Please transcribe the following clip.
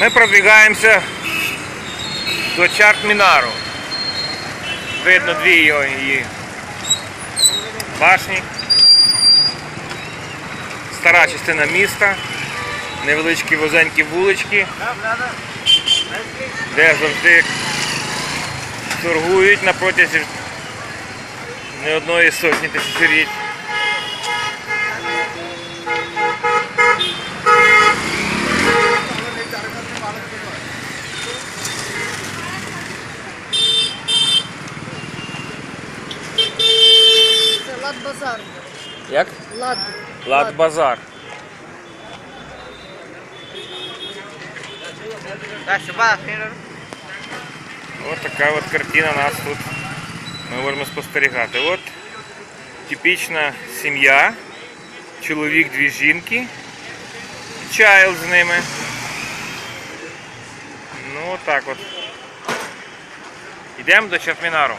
Ми продвигаємося до Чартмінару. Видно дві його її башні. Стара частина міста, невеличкі вузенькі вулички, де завжди торгують на протязі не одної сотні тисячоліть. Базар. Як? Лад. Лад базар. Ось така от картина нас тут. Ми можемо спостерігати. От типічна сім'я, чоловік, дві жінки, чайл з ними. Ну отак от. Йдемо до Чатмінару.